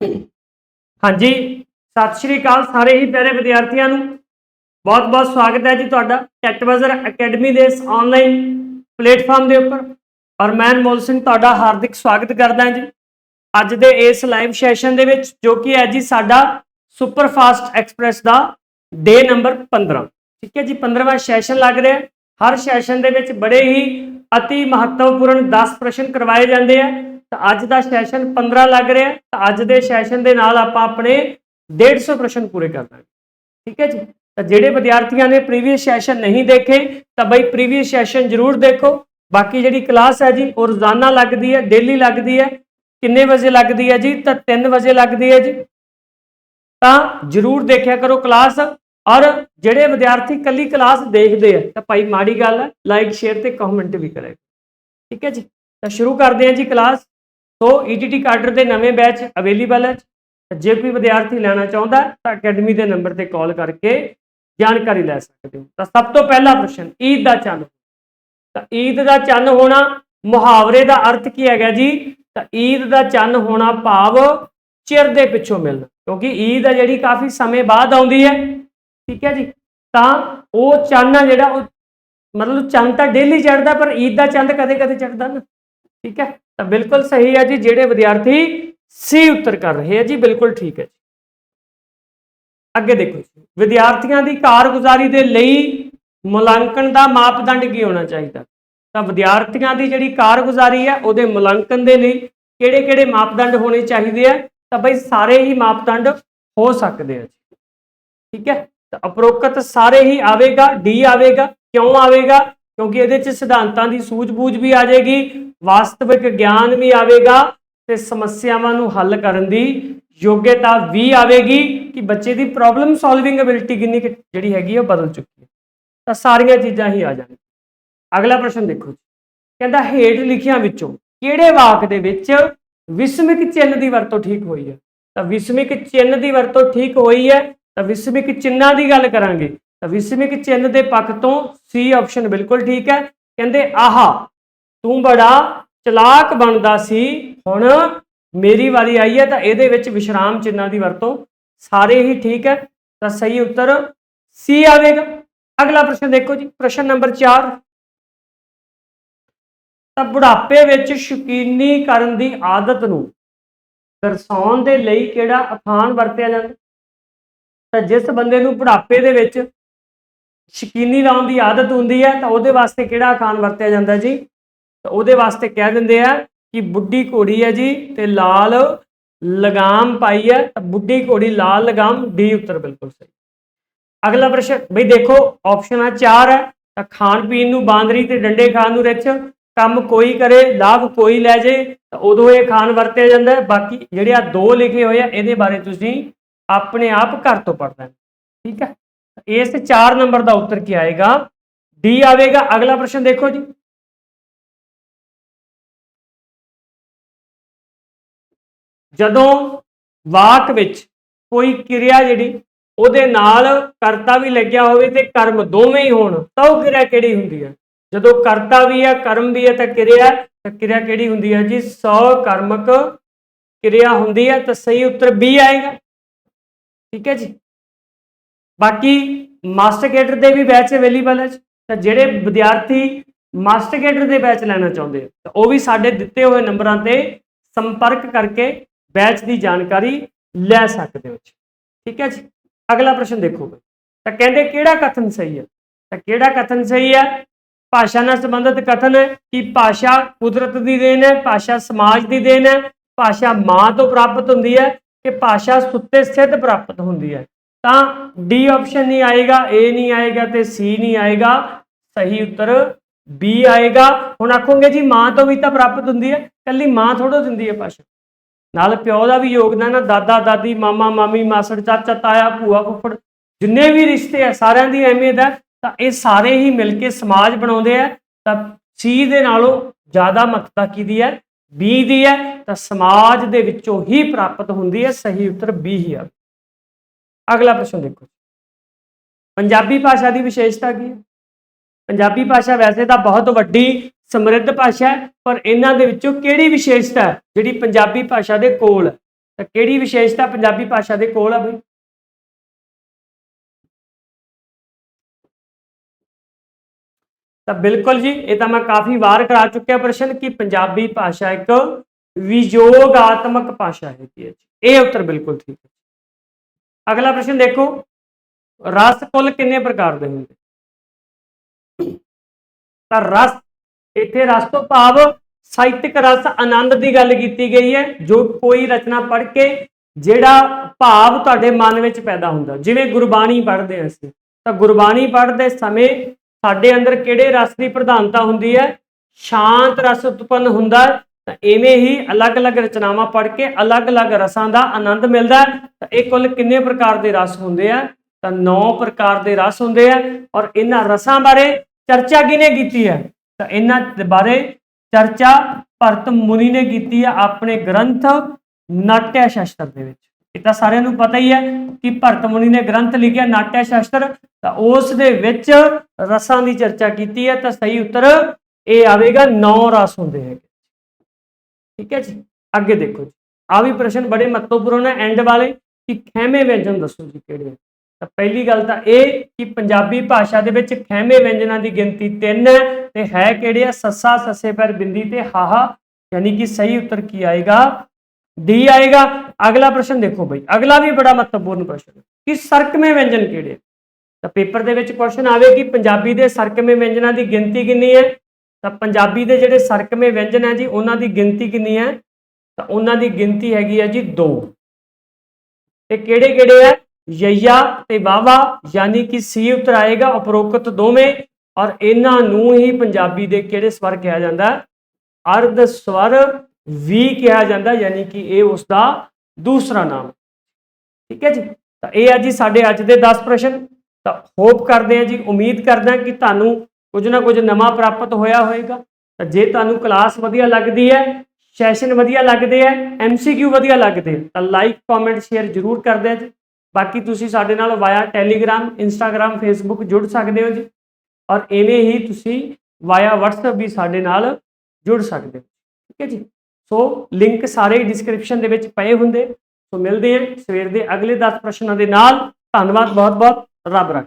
ਹਾਂਜੀ, ਸਤਿ ਸ਼੍ਰੀ ਅਕਾਲ ਸਾਰੇ ਹੀ ਪਿਆਰੇ ਵਿਦਿਆਰਥੀਆਂ ਨੂੰ। ਬਹੁਤ-ਬਹੁਤ ਸਵਾਗਤ ਹੈ ਜੀ ਤੁਹਾਡਾ ਟੈਕਟਵਾਜ਼ਰ ਅਕੈਡਮੀ ਦੇ ਇਸ ਆਨਲਾਈਨ ਪਲੇਟਫਾਰਮ ਦੇ ਉੱਪਰ। ਔਰ ਮੈਂ ਅਨਮੋਲ ਸਿੰਘ, ਤੁਹਾਡਾ ਹਾਰਦਿਕ ਸਵਾਗਤ ਕਰਦਾ ਹਾਂ ਜੀ। ਅੱਜ ਦੇ ਇਸ ਲਾਈਵ ਸੈਸ਼ਨ ਦੇ ਵਿੱਚ, ਜੋ ਕਿ ਹੈ ਜੀ ਸਾਡਾ ਸੁਪਰ ਫਾਸਟ ਐਕਸਪ੍ਰੈਸ ਦਾ ਡੇ ਨੰਬਰ 15 ਠੀਕ ਹੈ ਜੀ 15ਵਾਂ ਸੈਸ਼ਨ ਲੱਗ ਰਿਹਾ ਹਰ ਸੈਸ਼ਨ ਦੇ ਵਿੱਚ ਬੜੇ ਹੀ ਅਤੀ ਮਹੱਤਵਪੂਰਨ 10 ਪ੍ਰਸ਼ਨ ਕਰਵਾਏ ਜਾਂਦੇ ਆ। ਤਾਂ ਅੱਜ ਦਾ ਸੈਸ਼ਨ 15 ਲੱਗ ਰਿਹਾ ਤਾਂ ਅੱਜ ਦੇ ਸੈਸ਼ਨ ਦੇ ਨਾਲ ਆਪਾਂ ਆਪਣੇ 150 ਪ੍ਰਸ਼ਨ ਪੂਰੇ ਕਰ ਲਾਂਗੇ ਠੀਕ ਹੈ ਜੀ? ਤਾਂ ਜਿਹੜੇ ਵਿਦਿਆਰਥੀਆਂ ਨੇ ਪ੍ਰੀਵੀਅਸ ਸੈਸ਼ਨ ਨਹੀਂ ਦੇਖੇ, ਤਾਂ ਬਈ ਪ੍ਰੀਵੀਅਸ ਸੈਸ਼ਨ ਜ਼ਰੂਰ ਦੇਖੋ। ਬਾਕੀ ਜਿਹੜੀ ਕਲਾਸ ਹੈ ਜੀ, ਉਹ ਰੋਜ਼ਾਨਾ ਲੱਗਦੀ ਹੈ ਡੇਲੀ ਲੱਗਦੀ ਹੈ। ਕਿੰਨੇ ਵਜੇ ਲੱਗਦੀ ਹੈ ਜੀ? ਤਾਂ 3 ਵਜੇ ਲੱਗਦੀ ਹੈ ਜੀ। ਤਾਂ ਜ਼ਰੂਰ ਦੇਖਿਆ ਕਰੋ ਕਲਾਸ ਔਰ ਜਿਹੜੇ ਵਿਦਿਆਰਥੀ ਕੱਲੀ ਕਲਾਸ ਦੇਖਦੇ ਆ, ਤਾਂ ਭਾਈ ਮਾੜੀ ਗੱਲ ਹੈ ਲਾਈਕ ਸ਼ੇਅਰ ਤੇ ਕਮੈਂਟ ਵੀ ਕਰੇ ਠੀਕ ਹੈ ਜੀ? ਤਾਂ ਸ਼ੁਰੂ ਕਰਦੇ ਹਾਂ ਜੀ ਕਲਾਸ ਸੋ ETT ਕਾਡਰ ਦੇ ਨਵੇਂ ਬੈਚ ਅਵੇਲੇਬਲ ਹੈ। ਜੇ ਕੋਈ ਵਿਦਿਆਰਥੀ ਲੈਣਾ ਚਾਹੁੰਦਾ ਤਾਂ ਅਕੈਡਮੀ ਦੇ ਨੰਬਰ ਤੇ ਕਾਲ ਕਰਕੇ ਜਾਣਕਾਰੀ ਲੈ ਸਕਦੇ ਹੋ। ਤਾਂ ਸਭ ਤੋਂ ਪਹਿਲਾ ਪ੍ਰਸ਼ਨ, ਈਦ ਦਾ ਚੰਨ ਤਾਂ ਈਦ ਦਾ ਚੰਨ ਹੋਣਾ ਮੁਹਾਵਰੇ ਦਾ ਅਰਥ ਕੀ ਹੈਗਾ ਜੀ? ਤਾਂ ਈਦ ਦਾ ਚੰਨ ਹੋਣਾ ਭਾਵ ਚਿਰ ਦੇ ਪਿੱਛੋਂ ਮਿਲਣਾ। ਕਿਉਂਕਿ ਈਦ ਆ ਜਿਹੜੀ ਕਾਫੀ ਸਮੇਂ ਬਾਅਦ ਆਉਂਦੀ ਹੈ। ਠੀਕ ਹੈ ਜੀ? ਤਾਂ ਉਹ ਚੰਨ ਆ ਜਿਹੜਾ ਉਹ ਮਤਲਬ ਚੰਨ ਤਾਂ ਡੇਲੀ ਚੜਦਾ ਪਰ ਈਦ ਦਾ ਚੰਦ ਕਦੇ-ਕਦੇ ਚੜਦਾ ਨਾ। ਠੀਕ ਹੈ? ਤਾਂ ਬਿਲਕੁਲ ਸਹੀ ਹੈ ਜੀ, ਜਿਹੜੇ ਵਿਦਿਆਰਥੀ ਸੀ ਉੱਤਰ ਕਰ ਰਹੇ ਹੈ ਜੀ, ਬਿਲਕੁਲ ਠੀਕ ਹੈ ਜੀ। ਅੱਗੇ ਦੇਖੋ ਜੀ, ਵਿਦਿਆਰਥੀਆਂ ਦੀ ਕਾਰਗੁਜ਼ਾਰੀ ਦੇ ਲਈ ਮੁਲਾਂਕਣ ਦਾ ਮਾਪਦੰਡ ਕੀ ਹੋਣਾ ਚਾਹੀਦਾ? ਤਾਂ ਵਿਦਿਆਰਥੀਆਂ ਦੀ ਜਿਹੜੀ ਕਾਰਗੁਜ਼ਾਰੀ ਹੈ, ਉਹਦੇ ਮੁਲਾਂਕਣ ਦੇ ਲਈ ਕਿਹੜੇ-ਕਿਹੜੇ ਮਾਪਦੰਡ ਹੋਣੇ ਚਾਹੀਦੇ ਆ ਤਾਂ ਬਈ ਸਾਰੇ ਹੀ ਮਾਪਦੰਡ ਹੋ ਸਕਦੇ ਆ ਜੀ। ਠੀਕ ਹੈ? ਤਾਂ ਉਪਰੋਕਤ ਸਾਰੇ ਹੀ ਆਵੇਗਾ ਡੀ ਆਵੇਗਾ, ਕਿਉਂ ਆਵੇਗਾ? ਕਿਉਂਕਿ ਇਹਦੇ ਚ ਸਿਧਾਂਤਾਂ ਦੀ ਸੂਝ-ਬੂਝ ਵੀ ਆ ਜਾਏਗੀ, ਵਾਸਤਵਿਕ ਗਿਆਨ ਵੀ ਆਵੇਗਾ ਤੇ ਸਮੱਸਿਆਵਾਂ ਨੂੰ ਹੱਲ ਕਰਨ ਦੀ ਯੋਗਤਾ ਵੀ ਆਵੇਗੀ ਕਿ ਬੱਚੇ ਦੀ ਪ੍ਰੋਬਲਮ ਸੋਲਵਿੰਗ ਐਬਿਲਿਟੀ ਕਿੰਨੀ ਕੁ ਜਿਹੜੀ ਹੈਗੀ ਉਹ ਬਦਲ ਚੁੱਕੀ ਹੈ। ਤਾਂ ਸਾਰੀਆਂ ਚੀਜ਼ਾਂ ਹੀ ਆ ਜਾਣਗੀਆਂ ਅਗਲਾ ਪ੍ਰਸ਼ਨ ਦੇਖੋ ਜੀ। ਕਹਿੰਦਾ ਹੇਠ ਲਿਖਿਆਂ ਵਿੱਚੋਂ ਕਿਹੜੇ ਵਾਕ ਦੇ ਵਿੱਚ ਵਿਸਮਿਕ ਚਿੰਨ੍ਹ ਦੀ ਵਰਤੋਂ ਠੀਕ ਹੋਈ ਹੈ? ਤਾਂ ਵਿਸਮਿਕ ਚਿੰਨ੍ਹ ਦੀ ਵਰਤੋਂ ਠੀਕ ਹੋਈ ਹੈ, ਤਾਂ ਵਿਸਮਿਕ ਚਿੰਨਾਂ ਦੀ ਗੱਲ ਕਰਾਂਗੇ। ਤਾਂ ਵਿਸਮਿਕ ਚਿੰਨ੍ਹ ਦੇ ਪੱਖ ਤੋਂ ਸੀ ਆਪਸ਼ਨ ਬਿਲਕੁਲ ਠੀਕ ਹੈ। ਕਹਿੰਦੇ, ਆਹਾ, ਤੂੰ ਬੜਾ ਚਲਾਕ ਬਣਦਾ ਸੀ। ਹੁਣ ਮੇਰੀ ਵਾਰੀ ਆਈ ਹੈ ਤਾਂ ਇਹਦੇ ਵਿੱਚ ਵਿਸ਼ਰਾਮ ਚਿੰਨ੍ਹਾਂ ਦੀ ਵਰਤੋਂ ਸਾਰੇ ਹੀ ਠੀਕ ਹੈ। ਤਾਂ ਸਹੀ ਉੱਤਰ ਸੀ ਆਵੇਗਾ। ਅਗਲਾ ਪ੍ਰਸ਼ਨ ਦੇਖੋ ਜੀ, ਪ੍ਰਸ਼ਨ ਨੰਬਰ 4 ਤਾਂ ਬੁਢਾਪੇ ਵਿੱਚ ਸ਼ੁਕੀਨੀ ਕਰਨ ਦੀ ਆਦਤ ਨੂੰ ਦਰਸਾਉਣ ਦੇ ਲਈ ਕਿਹੜਾ ਅਖਾਣ ਵਰਤਿਆ ਜਾਂਦਾ? ਤਾਂ ਜਿਸ ਬੰਦੇ ਨੂੰ ਬੁਢਾਪੇ ਦੇ ਵਿੱਚ ਸ਼ਕੀਨੀ ਲਾਉਣ ਦੀ ਆਦਤ ਹੁੰਦੀ ਹੈ, ਤਾਂ ਉਹਦੇ ਵਾਸਤੇ ਕਿਹੜਾ ਅਖਾਣ ਵਰਤਿਆ ਜਾਂਦਾ ਜੀ? ਤਾਂ ਉਹਦੇ ਵਾਸਤੇ ਕਹਿ ਦਿੰਦੇ ਆ ਕਿ ਬੁੱਢੀ ਘੋੜੀ ਹੈ ਜੀ ਤੇ ਲਾਲ ਲਗਾਮ ਪਾਈ ਹੈ। ਤਾਂ ਬੁੱਢੀ ਘੋੜੀ ਲਾਲ ਲਗਾਮ ਡੀ ਉੱਤਰ ਬਿਲਕੁਲ ਸਹੀ। ਅਗਲਾ ਪ੍ਰਸ਼ਨ, ਬਈ ਦੇਖੋ ਆਪਸ਼ਨ ਆ 4 ਹੈ, ਤਾਂ ਖਾਣ ਪੀਣ ਨੂੰ ਬਾਂਦਰੀ ਤੇ ਡੰਡੇ ਖਾਣ ਨੂੰ ਰਿੱਛ ਕੰਮ ਕੋਈ ਕਰੇ, ਲਾਭ ਕੋਈ ਲੈ ਜੇ, ਤਾਂ ਉਦੋਂ ਇਹ ਖਾਣ ਵਰਤਿਆ ਜਾਂਦਾ ਹੈ। ਬਾਕੀ ਜਿਹੜੇ ਆ ਦੋ ਲਿਖੇ ਹੋਏ ਆ, ਇਹਦੇ ਬਾਰੇ ਤੁਸੀਂ ਆਪਣੇ ਆਪ ਘਰ ਤੋਂ ਪੜ੍ਹਨਾ ਠੀਕ ਹੈ? ਇਸ ਤੇ 4 ਨੰਬਰ ਦਾ ਉੱਤਰ ਕੀ ਆਏਗਾ? ਡੀ ਆਵੇਗਾ। ਅਗਲਾ ਪ੍ਰਸ਼ਨ ਦੇਖੋ ਜੀ। ਜਦੋਂ ਵਾਕ ਵਿੱਚ ਕੋਈ ਕਿਰਿਆ ਜਿਹੜੀ ਉਹਦੇ ਨਾਲ ਕਰਤਾ ਵੀ ਲੱਗਿਆ ਹੋਵੇ ਤੇ ਕਰਮ ਦੋਵੇਂ ਹੀ ਹੋਣ, ਤਾਂ ਉਹ ਕਿਰਿਆ ਕਿਹੜੀ ਹੁੰਦੀ ਹੈ? ਜਦੋਂ ਕਰਤਾ ਵੀ ਹੈ, ਕਰਮ ਵੀ ਹੈ, ਤਾਂ ਕਿਰਿਆ ਤਾਂ ਕਿਰਿਆ ਕਿਹੜੀ ਹੁੰਦੀ ਹੈ ਜੀ? ਸੌ ਕਰਮਕ ਕਿਰਿਆ ਹੁੰਦੀ ਹੈ, ਤਾਂ ਸਹੀ ਉੱਤਰ ਬੀ ਆਏਗਾ। ਠੀਕ ਹੈ ਜੀ? ਬਾਕੀ ਮਾਸਟਰ ਕੇਡਰ ਦੇ ਵੀ ਬੈਚ ਅਵੇਲੇਬਲ ਹੈ ਜੀ। ਤਾਂ ਜਿਹੜੇ ਵਿਦਿਆਰਥੀ ਮਾਸਟਰ ਕੇਡਰ ਦੇ ਬੈਚ ਲੈਣਾ ਚਾਹੁੰਦੇ ਤਾਂ ਉਹ ਵੀ ਸਾਡੇ ਦਿੱਤੇ ਹੋਏ ਨੰਬਰਾਂ ਤੇ ਸੰਪਰਕ ਕਰਕੇ ਬੈਚ ਦੀ ਜਾਣਕਾਰੀ ਲੈ ਸਕਦੇ ਹੋ ਠੀਕ ਹੈ ਜੀ? ਅਗਲਾ ਪ੍ਰਸ਼ਨ ਦੇਖੋ ਤਾਂ ਕਹਿੰਦੇ ਕਿਹੜਾ ਕਥਨ ਸਹੀ ਹੈ ਤਾਂ ਕਿਹੜਾ ਕਥਨ ਸਹੀ ਹੈ ਭਾਸ਼ਾ ਨਾਲ ਸੰਬੰਧਿਤ ਕਥਨ ਹੈ ਕਿ ਭਾਸ਼ਾ ਕੁਦਰਤ ਦੀ ਦੇਣ ਹੈ, ਭਾਸ਼ਾ ਸਮਾਜ ਦੀ ਦੇਣ ਹੈ, ਭਾਸ਼ਾ ਮਾਂ ਤੋਂ ਪ੍ਰਾਪਤ ਹੁੰਦੀ ਹੈ ਕਿ ਭਾਸ਼ਾ ਸੁੱਤੇ ਸਥਿਤ ਪ੍ਰਾਪਤ ਹੁੰਦੀ ਹੈ। ਤਾਂ ਡੀ ਆਪਸ਼ਨ ਨਹੀਂ ਆਏਗਾ ਏ ਨਹੀਂ ਆਏਗਾ ਤੇ ਸੀ ਨਹੀਂ ਆਏਗਾ। ਸਹੀ ਉੱਤਰ ਬੀ ਆਏਗਾ। ਹੁਣ ਆਖੋਗੇ ਜੀ ਮਾਂ ਤੋਂ ਵੀ ਤਾਂ ਪ੍ਰਾਪਤ ਹੁੰਦੀ ਹੈ ਕੱਲੀ ਮਾਂ ਥੋੜੋ ਦਿੰਦੀ ਹੈ ਭਾਸ਼ਾ। ਨਾਲ ਪਿਓ ਦਾ ਵੀ ਯੋਗਦਾਨ ਹੈ, ਦਾਦਾ, ਦਾਦੀ, ਮਾਮਾ, ਮਾਮੀ, ਮਾਸੜ, ਚਾਚਾ, ਤਾਇਆ, ਭੂਆ, ਫੁੱਫੜ, ਜਿੰਨੇ ਵੀ ਰਿਸ਼ਤੇ ਆ ਸਾਰਿਆਂ ਦੀ ਅਹਿਮੀਅਤ ਹੈ, ਤਾਂ ਇਹ ਸਾਰੇ ਹੀ ਮਿਲ ਕੇ ਸਮਾਜ ਬਣਾਉਂਦੇ ਆ ਤਾਂ ਸੀ ਦੇ ਨਾਲੋਂ ਜ਼ਿਆਦਾ ਮਹੱਤਤਾ ਕਿਹਦੀ ਹੈ? ਬੀ ਦੀ ਹੈ। ਤਾਂ ਸਮਾਜ ਦੇ ਵਿੱਚੋਂ ਹੀ ਪ੍ਰਾਪਤ ਹੁੰਦੀ ਹੈ। ਸਹੀ ਉੱਤਰ ਬੀ ਹੀ ਆ। ਅਗਲਾ ਪ੍ਰਸ਼ਨ ਦੇਖੋ ਪੰਜਾਬੀ ਭਾਸ਼ਾ ਦੀ ਵਿਸ਼ੇਸ਼ਤਾ ਕੀ ਹੈ? ਪੰਜਾਬੀ ਭਾਸ਼ਾ ਵੈਸੇ ਤਾਂ ਬਹੁਤ ਵੱਡੀ ਸਮਰਿੱਧ ਭਾਸ਼ਾ ਹੈ, ਪਰ ਇਹਨਾਂ ਦੇ ਵਿੱਚੋਂ ਕਿਹੜੀ ਵਿਸ਼ੇਸ਼ਤਾ ਹੈ ਜਿਹੜੀ ਪੰਜਾਬੀ ਭਾਸ਼ਾ ਦੇ ਕੋਲ ਹੈ? ਤਾਂ ਕਿਹੜੀ ਵਿਸ਼ੇਸ਼ਤਾ ਪੰਜਾਬੀ ਭਾਸ਼ਾ ਦੇ ਕੋਲ ਆ ਬਈ? ਤਾਂ ਬਿਲਕੁਲ ਜੀ, ਇਹ ਤਾਂ ਮੈਂ ਕਾਫੀ ਵਾਰ ਕਰਾ ਚੁੱਕਿਆ ਪ੍ਰਸ਼ਨ ਕਿ ਪੰਜਾਬੀ ਭਾਸ਼ਾ ਇੱਕ ਵਿਯੋਗਾਤਮਕ ਭਾਸ਼ਾ ਹੈਗੀ ਹੈ ਜੀ। ਇਹ ਉੱਤਰ ਬਿਲਕੁਲ ਠੀਕ ਹੈ ਅਗਲਾ ਪ੍ਰਸ਼ਨ ਦੇਖੋ, ਰਸ ਕੁੱਲ ਕਿੰਨੇ ਪ੍ਰਕਾਰ ਦੇ ਹੁੰਦੇ? ਤਾਂ ਰਸ, ਇੱਥੇ ਰਸ ਤੋਂ ਭਾਵ ਸਾਹਿਤਿਕ ਰਸ ਆਨੰਦ ਦੀ ਗੱਲ ਕੀਤੀ ਗਈ ਹੈ, ਜੋ ਕੋਈ ਰਚਨਾ ਪੜ੍ਹ ਕੇ ਜਿਹੜਾ ਭਾਵ ਤੁਹਾਡੇ ਮਨ ਵਿੱਚ ਪੈਦਾ ਹੁੰਦਾ। ਜਿਵੇਂ ਗੁਰਬਾਣੀ ਪੜ੍ਹਦੇ ਹਾਂ ਅਸੀਂ, ਤਾਂ ਗੁਰਬਾਣੀ ਪੜ੍ਹਦੇ ਸਮੇਂ ਸਾਡੇ ਅੰਦਰ ਕਿਹੜੇ ਰਸ ਦੀ ਪ੍ਰਧਾਨਤਾ ਹੁੰਦੀ ਹੈ? ਸ਼ਾਂਤ ਰਸ ਉਤਪੰਨ ਹੁੰਦਾ ਤਾਂ ਐਵੇਂ ਹੀ ਅਲੱਗ-ਅਲੱਗ ਰਚਨਾਵਾਂ ਪੜ੍ਹ ਕੇ ਅਲੱਗ-ਅਲੱਗ ਰਸਾਂ ਦਾ ਆਨੰਦ ਮਿਲਦਾ ਤਾਂ ਇਹ ਕੁੱਲ ਕਿੰਨੇ ਪ੍ਰਕਾਰ ਦੇ ਰਸ ਹੁੰਦੇ ਆ? ਤਾਂ 9 ਪ੍ਰਕਾਰ ਦੇ ਰਸ ਹੁੰਦੇ ਆ ਔਰ ਇਹਨਾਂ ਰਸਾਂ ਬਾਰੇ ਚਰਚਾ ਕਿਹਨੇ ਕੀਤੀ ਹੈ? ਤਾਂ ਇਹਨਾਂ ਬਾਰੇ ਚਰਚਾ ਭਰਤ ਮੁਨੀ ਨੇ ਕੀਤੀ ਹੈ ਆਪਣੇ ਗ੍ਰੰਥ ਨਾਟਿਆ ਸ਼ਾਸਤਰ ਦੇ ਵਿੱਚ। ਇਹ ਤਾਂ ਸਾਰਿਆਂ ਨੂੰ ਪਤਾ ਹੀ ਹੈ ਕਿ ਭਰਤ ਮੁਨੀ ਨੇ ਗ੍ਰੰਥ ਲਿਖਿਆ ਨਾਟਿਆ ਸ਼ਾਸਤਰ। ਤਾਂ ਉਸ ਦੇ ਵਿੱਚ ਰਸਾਂ ਦੀ ਚਰਚਾ ਕੀਤੀ ਹੈ ਤਾਂ ਸਹੀ ਉੱਤਰ ਇਹ ਆਵੇਗਾ 9 ਰਸ ਹੁੰਦੇ ਹੈਗੇ। ਠੀਕ ਹੈ ਜੀ? ਅੱਗੇ ਦੇਖੋ ਜੀ। ਆ ਵੀ ਪ੍ਰਸ਼ਨ ਬੜੇ ਮਹੱਤਵਪੂਰਨ ਹੈ ਐਂਡ ਵਾਲੇ ਕਿ ਖੈਮੇ ਵਿਅੰਜਨ ਦੱਸੋ ਜੀ ਕਿਹੜੇ ਤਾਂ ਪਹਿਲੀ ਗੱਲ ਤਾਂ ਇਹ ਕਿ ਪੰਜਾਬੀ ਭਾਸ਼ਾ ਦੇ ਵਿੱਚ ਖੈਮੇ ਵਿਅੰਜਨਾਂ ਦੀ ਗਿਣਤੀ 3 ਹੈ ਤੇ ਹੈ ਕਿਹੜੇ ਆ? ਸੱਸਾ, ਸੱਸੇ ਪਰ ਬਿੰਦੀ ਤੇ ਹਾਹਾ, ਯਾਨੀ ਕਿ ਸਹੀ ਉੱਤਰ ਕੀ ਆਏਗਾ? ਡੀ ਆਏਗਾ। ਅਗਲਾ ਪ੍ਰਸ਼ਨ ਦੇਖੋ ਬਈ। ਅਗਲਾ ਵੀ ਬੜਾ ਮਹੱਤਵਪੂਰਨ ਪ੍ਰਸ਼ਨ ਹੈ ਕਿ ਸਰਕਮੇ ਵਿਅੰਜਨ ਕਿਹੜੇ ਤਾਂ ਪੇਪਰ ਦੇ ਵਿੱਚ ਕੁਐਸਚਨ ਆਵੇ ਕਿ ਪੰਜਾਬੀ ਦੇ ਸਰਕਮੇ ਵਿਅੰਜਨਾਂ ਦੀ ਗਿਣਤੀ ਕਿੰਨੀ ਹੈ? ਤਾਂ ਪੰਜਾਬੀ ਦੇ ਜਿਹੜੇ ਸਰਕਮੇ ਵਿਅੰਜਨ ਹੈ ਜੀ, ਉਹਨਾਂ ਦੀ ਗਿਣਤੀ ਕਿੰਨੀ ਹੈ? ਤਾਂ ਉਹਨਾਂ ਦੀ ਗਿਣਤੀ ਹੈਗੀ ਹੈ ਜੀ 2 ਤੇ ਕਿਹੜੇ ਕਿਹੜੇ ਹੈ? ਯਈਆ ਤੇ ਵਾਵਾ ਯਾਨੀ ਕਿ ਸੀ ਉੱਤਰ ਆਏਗਾ, ਉਪਰੋਕਤ ਦੋਵੇਂ, ਔਰ ਇਹਨਾਂ ਨੂੰ ਹੀ ਪੰਜਾਬੀ ਦੇ ਕਿਹੜੇ ਸਵਰ ਕਿਹਾ ਜਾਂਦਾ ਅਰਧ ਸਵਰ ਵੀ ਕਿਹਾ ਜਾਂਦਾ, ਯਾਨੀ ਕਿ ਇਹ ਉਸ ਦਾ ਦੂਸਰਾ ਨਾਮ। ਠੀਕ ਹੈ ਜੀ? ਤਾਂ ਇਹ ਹੈ ਜੀ ਸਾਡੇ ਅੱਜ ਦੇ 10 ਪ੍ਰਸ਼ਨ। ਤਾਂ ਹੋਪ ਕਰਦੇ ਹਾਂ ਜੀ, ਉਮੀਦ ਕਰਦਾ ਕਿ ਤੁਹਾਨੂੰ ਕੁਝ ਨਾ ਕੁਝ ਨਵਾਂ ਪ੍ਰਾਪਤ ਹੋਇਆ ਹੋਏਗਾ। ਤਾਂ ਜੇ ਤੁਹਾਨੂੰ ਕਲਾਸ ਵਧੀਆ ਲੱਗਦੀ ਹੈ ਸੈਸ਼ਨ ਵਧੀਆ ਲੱਗਦੇ ਹੈ ਐਮਸੀਕਿਊ ਵਧੀਆ ਲੱਗਦੇ ਤਾਂ ਲਾਈਕ ਕਮੈਂਟ ਸ਼ੇਅਰ ਜ਼ਰੂਰ ਕਰ ਦਿਆ ਜੀ। ਬਾਕੀ ਤੁਸੀਂ ਸਾਡੇ ਨਾਲ ਵਾਇਆ ਟੈਲੀਗ੍ਰਾਮ ਇੰਸਟਾਗ੍ਰam ਫੇਸਬੁੱਕ ਜੁੜ ਸਕਦੇ ਹੋ ਜੀ। ਔਰ ਇਵੇਂ ਹੀ ਤੁਸੀਂ ਵਾਇਆ WhatsApp ਵੀ ਸਾਡੇ ਨਾਲ ਜੁੜ ਸਕਦੇ ਹੋ। ਠੀਕ ਹੈ ਜੀ? ਸੋ ਲਿੰਕ ਸਾਰੇ ਡਿਸਕ੍ਰਿਪਸ਼ਨ ਦੇ ਵਿੱਚ ਪਏ ਹੁੰਦੇ। ਸੋ ਮਿਲਦੇ ਹਾਂ ਸਵੇਰ ਦੇ ਅਗਲੇ 10 ਪ੍ਰਸ਼ਨਾਂ ਦੇ ਨਾਲ। ਧੰਨਵਾਦ ਬਹੁਤ ਬਹੁਤ ਰੱਬ ਰੱਖ।